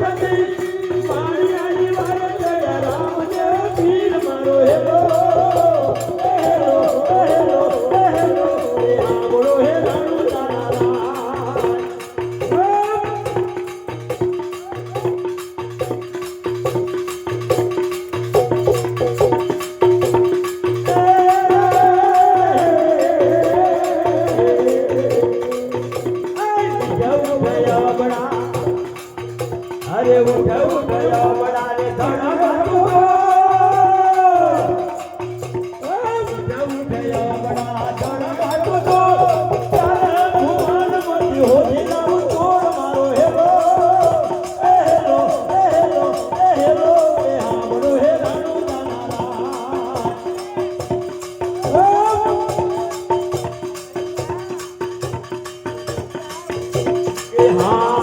সাথে बडा। अरे उठ उठ बडा रे धडा 你好